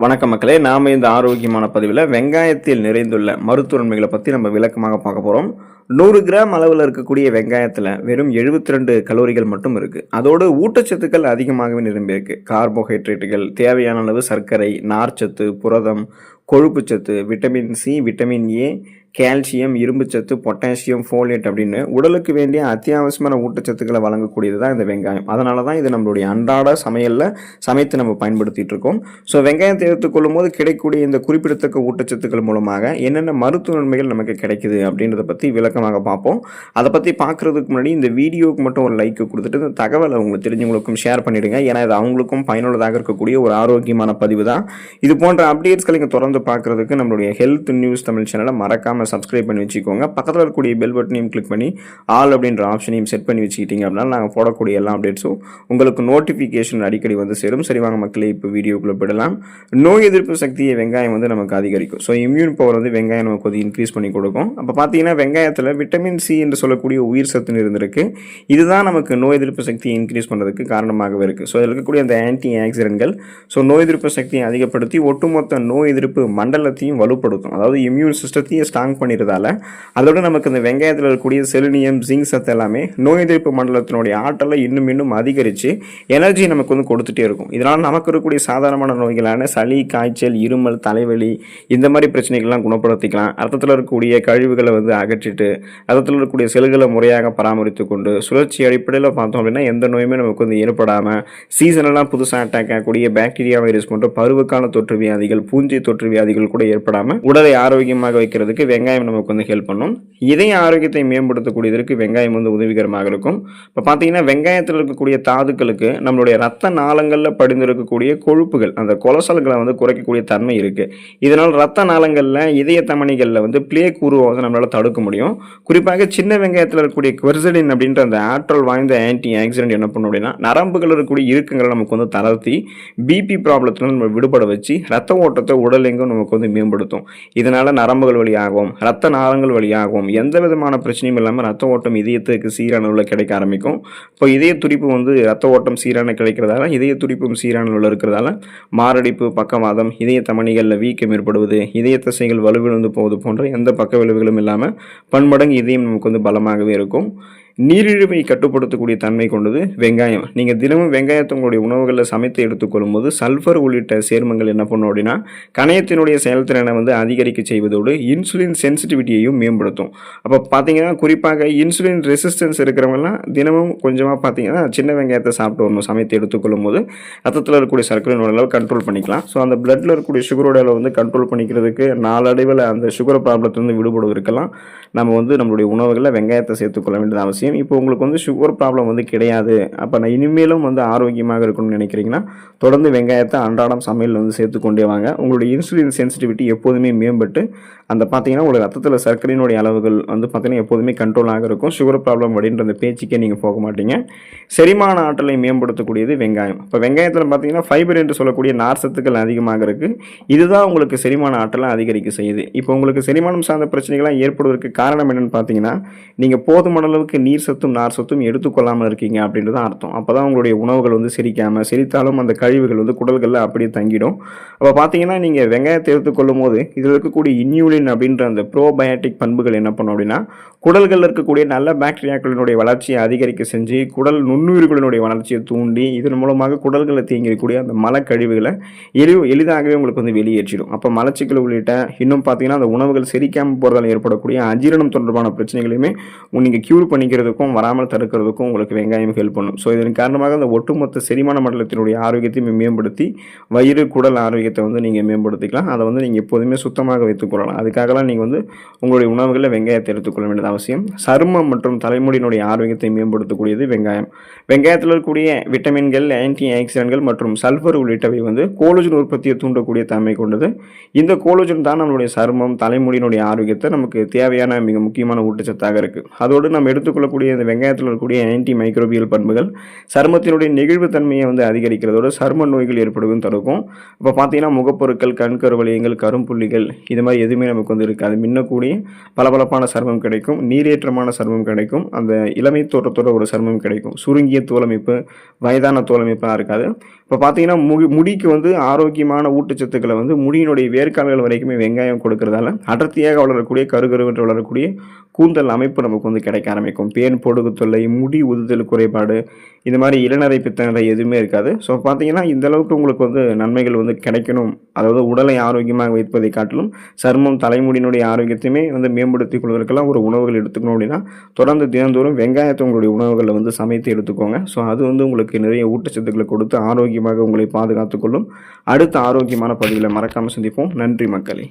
வணக்க மக்களே நாம் இந்த ஆரோக்கியமான பதிவில் வெங்காயத்தில் நிறைந்துள்ள மருத்துவன்மைகளை பற்றி நம்ம விளக்கமாக பார்க்க போகிறோம் நூறு கிராம் அளவில் இருக்கக்கூடிய வெங்காயத்தில் வெறும் 72 ரெண்டு கலோரிகள் மட்டும் இருக்குது அதோடு ஊட்டச்சத்துக்கள் அதிகமாகவே நிரம்பியிருக்கு கார்போஹைட்ரேட்டுகள் தேவையான அளவு சர்க்கரை நார்ச்சத்து புரதம் கொழுப்புச்சத்து vitamin C vitamin A calcium இரும்புச்சத்து பொட்டாசியம் ஃபோலேட் அப்படின்னு உடலுக்கு வேண்டிய அத்தியாவசியமான ஊட்டச்சத்துக்களை வழங்கக்கூடியது தான் இந்த வெங்காயம். அதனால தான் இது நம்மளுடைய அன்றாட சமையலில் சமைத்து நம்ம பயன்படுத்திகிட்டு இருக்கோம். ஸோ வெங்காயத்தை எடுத்துக்கொள்ளும் போது கிடைக்கக்கூடிய இந்த குறிப்பிடத்தக்க ஊட்டச்சத்துக்கள் மூலமாக என்னென்ன மருத்துவ நன்மைகள் நமக்கு கிடைக்குது அப்படின்றத பற்றி விளக்கமாக பார்ப்போம். அதை பற்றி பார்க்குறதுக்கு முன்னாடி இந்த வீடியோவுக்கு மட்டும் ஒரு லைக் கொடுத்துட்டு இந்த தகவலை உங்களுக்கு தெரிஞ்சவங்களுக்கும் ஷேர் பண்ணிடுங்க. ஏன்னா இது அவங்களுக்கும் பயனுள்ளதாக இருக்கக்கூடிய ஒரு ஆரோக்கியமான பதிவு தான் இது போன்ற அப்டேட்ஸ்களை நீங்கள் தொடர்ந்து பார்க்குறதுக்கு நம்மளுடைய ஹெல்த் நியூஸ் தமிழ் சேனலை மறக்காமல் சப்ஸ்கிரைப் பண்ணி வச்சுக்கோங்க. பக்கத்தில் இருக்கக்கூடிய பெல் பட்டனையும் கிளிக் பண்ணி ஆல் அப்படின்ற ஆப்ஷனையும் செட் பண்ணி வச்சுக்கிட்டீங்க அப்படின்னா நாங்கள் போடக்கூடிய எல்லா அப்டேட்ஸும் உங்களுக்கு நோட்டிஃபிகேஷன் அடிக்கடி வந்து சேரும். சரி வாங்க மக்களே இப்போ வீடியோக்குள்ளே போயிடலாம். நோய் எதிர்ப்பு சக்தியை வெங்காயம் வந்து நமக்கு அதிகரிக்கும். ஸோ இம்யூன் பவர் வந்து வெங்காயம் நமக்கு வந்து இன்க்ரீஸ் பண்ணி கொடுக்கும். அப்போ பார்த்தீங்கன்னா வெங்காயத்தில் விட்டமின் சி என்று சொல்லக்கூடிய உயிர் சத்து இருந்திருக்கு. இதுதான் நமக்கு நோய் எதிர்ப்பு சக்தியை இன்க்ரீஸ் பண்ணுறதுக்கு காரணமாகவே இருக்குது ஸோ இதில் இருக்கக்கூடிய அந்த ஆன்டி ஆக்சிடென்ட்கள் ஸோ நோய் எதிர்ப்பு சக்தியை அதிகப்படுத்தி ஒட்டுமொத்த நோய் எதிர்ப்பு மண்டலத்தையும் வலுப்படுத்தும். அதாவது இம்யூன் சிஸ்டத்தையும் ஸ்ட்ராங் பண்ணிடுறதால அதோட நமக்கு இந்த வெங்காயத்தில் இருக்கக்கூடிய செலினியம் ஜிங்க் சத்து எல்லாமே நோய் எதிர்ப்பு மண்டலத்தினுடைய ஆற்றலை இன்னும் இன்னும் அதிகரித்து எனர்ஜி நமக்கு வந்து கொடுத்துட்டே இருக்கும். இதனால் நமக்கு இருக்கக்கூடிய சாதாரணமான நோய்களான சளி காய்ச்சல் இருமல் தலைவலி இந்த மாதிரி பிரச்சனைகள்லாம் குணப்படுத்திக்கலாம். ரத்தத்தில் இருக்கக்கூடிய கழிவுகளை வந்து அகற்றிட்டு ரத்தத்தில் இருக்கக்கூடிய செல்களை முறையாக பராமரித்து கொண்டு சுழற்சி அடிப்படையில் பார்த்தோம் அப்படின்னா எந்த நோயுமே நமக்கு வந்து ஏற்படாமல் சீசனெல்லாம் புதுசாக அட்டாக் ஆகக்கூடிய பாக்டீரியா வைரஸ் போன்ற பருவக்கான தொற்று வியாதிகள் பூஞ்சை தொற்று வியாதிகள் கூட ஏற்படாமல் உடலை ஆரோக்கியமாக வைக்கிறதுக்கு வெங்காயம் நமக்கு வந்து ஹெல்ப் பண்ணும். இதய ஆரோக்கியத்தை மேம்படுத்தக்கூடியதற்கு வெங்காயம் வந்து உதவிகரமாக இருக்கும். இப்போ பார்த்தீங்கன்னா வெங்காயத்தில் இருக்கக்கூடிய தாதுக்களுக்கு நம்மளுடைய ரத்த நாளங்களில் படிந்திருக்கக்கூடிய கொழுப்புகள் அந்த கொலசல்களை வந்து குறைக்கக்கூடிய தன்மை இருக்குது இதனால் ரத்த நாளங்களில் இதய தமணிகளில் வந்து பிளேக் உருவாக நம்மளால் தடுக்க முடியும். குறிப்பாக சின்ன வெங்காயத்தில் இருக்கக்கூடிய குவெர்சலின் அப்படின்ற அந்த ஆற்றல் வாய்ந்த ஆன்டி ஆக்சிடென்ட் என்ன பண்ணும் அப்படின்னா நரம்புகள் இருக்கக்கூடிய இறுக்கங்களை நமக்கு வந்து தளர்த்தி பிபி ப்ராப்ளத்தில் நம்ம விடுபட வச்சு ரத்த ஓட்டத்தை உடலெங்கும் நமக்கு வந்து மேம்படுத்தும். இதனால் நரம்புகள் வழியாகும் ரத்த நாளங்கள் வழியாகவும் எந்த விதமான பிரச்சனையும் இல்லாமல் ரத்த ஓட்டம் இதயத்துக்கு சீரான அளவில் கிடைக்க ஆரம்பிக்கும். இப்போ இதய துடிப்பு வந்து ரத்த ஓட்டம் சீரான கிடைக்கிறதால இதய துடிப்பும் சீரான அளவில் இருக்கிறதால மாரடைப்பு பக்கவாதம் இதய தமணிகளில் வீக்கம் ஏற்படுவது இதய தசைகள் வலுவிழந்து போவது போன்ற எந்த பக்க விளைவுகளும் இல்லாமல் பன்மடங்கு இதயம் நமக்கு வந்து பலமாகவே இருக்கும். நீரிழிவை கட்டுப்படுத்தக்கூடிய தன்மை கொண்டது வெங்காயம். நீங்கள் தினமும் வெங்காயத்தை உங்களுடைய உணவுகளில் சமைத்து எடுத்துக்கொள்ளும் போது சல்ஃபர் உள்ளிட்ட சேர்மங்கள் என்ன பண்ணும் அப்படின்னா கணையத்தினுடைய செயல்திறனை வந்து அதிகரிக்க செய்வதோடு இன்சுலின் சென்சிட்டிவிட்டியையும் மேம்படுத்தும். அப்போ பார்த்தீங்கன்னா குறிப்பாக இன்சுலின் ரெசிஸ்டன்ஸ் இருக்கிறவங்கலாம் தினமும் கொஞ்சமாக பார்த்தீங்கன்னா சின்ன வெங்காயத்தை சாப்பிட்டு வரணும் சமைத்து எடுத்துக்கொள்ளும் போது ரத்தத்தில் இருக்கக்கூடிய சர்க்கரையினோட அளவு கண்ட்ரோல் பண்ணிக்கலாம். ஸோ அந்த பிளட்டில் இருக்கக்கூடிய சுகரோட அளவு வந்து கண்ட்ரோல் பண்ணிக்கிறதுக்கு நாளடைவில் அந்த சுகர் ப்ராப்ளத்திலிருந்து விடுபடுவதற்கெல்லாம் நம்ம வந்து நம்மளுடைய உணவுகளில் வெங்காயத்தை சேர்த்துக்கொள்ள வேண்டியது அவசியம். இப்போ உங்களுக்கு வந்து சுகர் ப்ராப்ளம் வந்து கிடையாது. அப்போ நான் இனிமேலும் வந்து ஆரோக்கியமாக இருக்கணும்னு நினைக்கிறீங்கன்னா தொடர்ந்து வெங்காயத்தை அன்றாடம் சமையலில் வந்து சேர்த்துக்கொண்டே வாங்க. உங்களுடைய இன்சுலின் சென்சிட்டிவிட்டி எப்போதுமே மேம்பட்டு அந்த பார்த்தீங்கன்னா உங்களுக்கு ரத்தத்தில் சர்க்கரையினுடைய அளவுகள் வந்து பார்த்தீங்கன்னா எப்போதுமே கண்ட்ரோலாக இருக்கும். சுகர் ப்ராப்ளம் அப்படின்ற அந்த பேச்சுக்கே நீங்கள் போக மாட்டீங்க. செரிமான ஆற்றலை மேம்படுத்தக்கூடியது வெங்காயம். இப்போ வெங்காயத்தில் பார்த்தீங்கன்னா ஃபைபர் என்று சொல்லக்கூடிய நார் சத்துக்கள் அதிகமாக இருக்குது இதுதான் உங்களுக்கு செரிமான ஆற்றலை அதிகரிக்க செய்யுது. இப்போ உங்களுக்கு செரிமானம் சார்ந்த பிரச்சனைகள்லாம் ஏற்படுவதற்கு காரணம் என்னென்னு பார்த்தீங்கன்னா நீங்கள் போதுமான அளவுக்கு நீர் சத்தும் நார் சத்தும் எடுத்துக்கொள்ளாமல் இருக்கீங்க அப்படின்றது தான் அர்த்தம். அப்போ தான் உங்களுடைய உணவுகள் வந்து செரிக்காமல் செரித்தாலும் அந்த கழிவுகள் வந்து குடல்களில் அப்படியே தங்கிடும். அப்போ பார்த்தீங்கன்னா நீங்கள் வெங்காயத்தை எடுத்துக்கொள்ளும் போது இதில் இருக்கக்கூடிய இன்யூலின் அப்படின்ற அந்த ப்ரோபயோட்டிக் பண்புகள் என்ன பண்ணும் அப்படின்னா குடல்களில் இருக்கக்கூடிய நல்ல பாக்டீரியாக்களினுடைய வளர்ச்சியை அதிகரிக்க செஞ்சு குடல் நுண்ணுயிர்களினுடைய வளர்ச்சியை தூண்டி இதன் மூலமாக குடல்களில் தீங்கிக்கூடிய அந்த மலக்கழிவுகளை எளி எளிதாகவே உங்களுக்கு வந்து வெளியேற்றிடும். அப்போ மலச்சிக்கல் உள்ளிட்ட இன்னும் பார்த்தீங்கன்னா அந்த உணவுகள் செரிக்காமல் போகிறதால் ஏற்படக்கூடிய அஜீரணம் தொடர்பான பிரச்சனைகளையுமே நீங்கள் க்யூர் பண்ணிக்கிறதுக்கும் வராமல் தடுக்கிறதுக்கும் உங்களுக்கு வெங்காயம் ஹெல்ப் பண்ணும். ஸோ இதன் காரணமாக அந்த ஒட்டுமொத்த செரிமான மண்டலத்தினுடைய ஆரோக்கியத்தையும் மேம்படுத்தி வயிறு குடல் ஆரோக்கியத்தை வந்து நீங்கள் மேம்படுத்திக்கலாம். அதை வந்து நீங்கள் எப்போதுமே சுத்தமாக வைத்துக்கொள்ளலாம் அதுக்காகலாம் நீங்கள் வந்து உங்களுடைய உணவுகளில் வெங்காயத்தை எடுத்துக்கொள்ள வேண்டியது அவசியம். சருமம் மற்றும் தலைமுடியினுடைய ஆரோக்கியத்தை மேம்படுத்தக்கூடியது வெங்காயம். வெங்காயத்தில் இருக்கக்கூடிய விட்டமின்கள் ஆன்டி ஆக்சிடென்ட்கள் மற்றும் சல்ஃபர் உள்ளிட்டவை வந்து கோலோஜன் உற்பத்தியை தூண்டக்கூடிய தன்மை கொண்டது. இந்த கோலோஜன் தான் நம்மளுடைய சருமம் தலைமுடியினுடைய ஆரோக்கியத்தை நமக்கு தேவையான மிக முக்கியமான ஊட்டச்சத்தாக இருக்குது அதோடு நம்ம எடுத்துக்கொள்ளக்கூடிய இந்த வெங்காயத்தில் இருக்கக்கூடிய ஆன்டி மைக்ரோபியல் பண்புகள் சருமத்தினுடைய நெகிழ்வுத்தன்மையை வந்து அதிகரிக்கிறதோடு சரும நோய்கள் ஏற்படுவதும் தடுக்கும். இப்போ பார்த்தீங்கன்னா முகப்பொருட்கள் கண் கருவளையங்கள் கரும்புள்ளிகள் இது மாதிரி எதுவுமே நமக்கு வந்து இருக்காது மின்னக்கூடிய பளபளப்பான சர்மம் கிடைக்கும். நீரேற்றமான சர்மம் கிடைக்கும். அந்த இளமை தோற்றத்தோட ஒரு சருமம் கிடைக்கும். சுருங்கிய தோலமைப்பு வயதான தோலமைப்பெலாம் இருக்காது. இப்போ பார்த்தீங்கன்னா முடி முடிக்கு வந்து ஆரோக்கியமான ஊட்டச்சத்துக்களை வந்து முடியினுடைய வேர்க்கால்கள் வரைக்குமே வெங்காயம் கொடுக்கறதால அடர்த்தியாக வளரக்கூடிய கருகருவென்று வளரக்கூடிய கூந்தல் அமைப்பு நமக்கு வந்து கிடைக்க ஆரம்பிக்கும். பேன் பொடுகு தொல்லை முடி உதுதல் குறைபாடு இந்த மாதிரி இளநரை பித்தநரை எதுவுமே இருக்காது. ஸோ பார்த்தீங்கன்னா இந்த அளவுக்கு உங்களுக்கு வந்து நன்மைகள் வந்து கிடைக்கணும். அதாவது உடலை ஆரோக்கியமாக வைப்பதை காட்டிலும் சர்மம் தலைமுடியினுடைய ஆரோக்கியத்தையுமே வந்து மேம்படுத்திக் கொள்வதற்கெல்லாம் ஒரு உணவுகள் எடுத்துக்கணும் அப்படின்னா தொடர்ந்து தினந்தோறும் வெங்காயத்தை உங்களுடைய உணவுகளை வந்து சமைத்து எடுத்துக்கோங்க. ஸோ அது வந்து உங்களுக்கு நிறைய ஊட்டச்சத்துக்களை கொடுத்து ஆரோக்கியம் ஆரோக்கியமாக உங்களை பாதுகாத்துக் கொள்ளும் அடுத்த ஆரோக்கியமான பதிவில் மறக்காமல் சந்திப்போம். நன்றி மக்களே.